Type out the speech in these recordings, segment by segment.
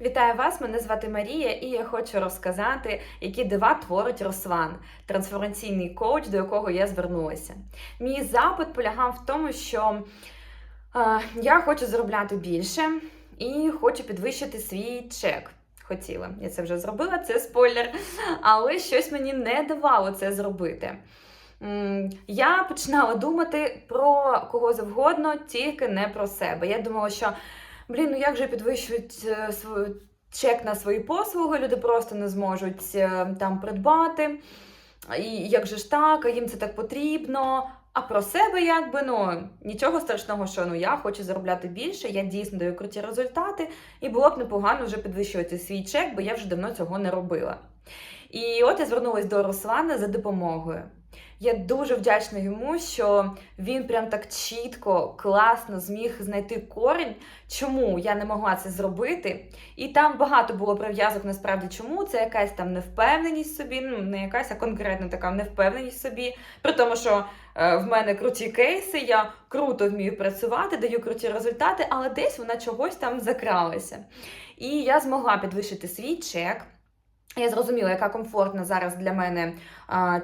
Вітаю вас! Мене звати Марія, і я хочу розказати, які дива творить Росван, трансформаційний коуч, до якого я звернулася. Мій запит полягав в тому, що е, я хочу заробляти більше і хочу підвищити свій чек. Хотіла, я це вже зробила, це спойлер, але щось мені не давало це зробити. Я починала думати про кого завгодно, тільки не про себе. Я думала, що блін, ну як же підвищують е, свою чек на свої послуги, люди просто не зможуть е, там придбати. І як же ж так, а їм це так потрібно. А про себе, якби ну нічого страшного, що ну я хочу заробляти більше, я дійсно даю круті результати, і було б непогано вже підвищувати свій чек, бо я вже давно цього не робила. І от я звернулася до Руслана за допомогою. Я дуже вдячна йому, що він прям так чітко, класно зміг знайти корінь, чому я не могла це зробити. І там багато було прив'язок, насправді, чому це якась там невпевненість собі, ну не якась, а конкретно така невпевненість собі. При тому, що е, в мене круті кейси, я круто вмію працювати, даю круті результати, але десь вона чогось там закралася. І я змогла підвищити свій чек. Я зрозуміла, яка комфортна зараз для мене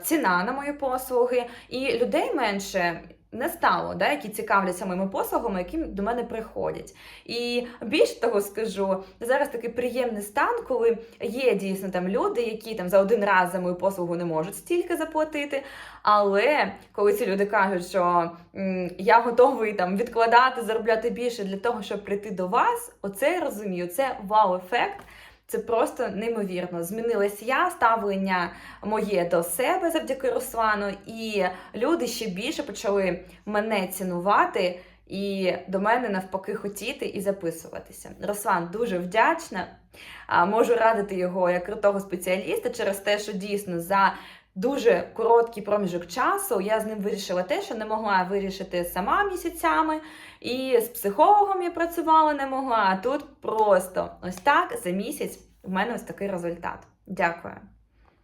ціна на мої послуги, і людей менше не стало, да, які цікавляться моїми послугами, які до мене приходять. І більше того скажу, зараз такий приємний стан, коли є дійсно там люди, які там за один раз за мою послугу не можуть стільки заплатити. Але коли ці люди кажуть, що я готовий там відкладати, заробляти більше для того, щоб прийти до вас, оце я розумію, це вау-ефект. Це просто неймовірно. Змінилась я, ставлення моє до себе завдяки Руслану, і люди ще більше почали мене цінувати і до мене навпаки хотіти і записуватися. Руслан дуже вдячна. Можу радити його як крутого спеціаліста через те, що дійсно за дуже короткий проміжок часу я з ним вирішила те, що не могла вирішити сама місяцями. І з психологом я працювала не могла. А тут просто ось так за місяць у мене ось такий результат. Дякую.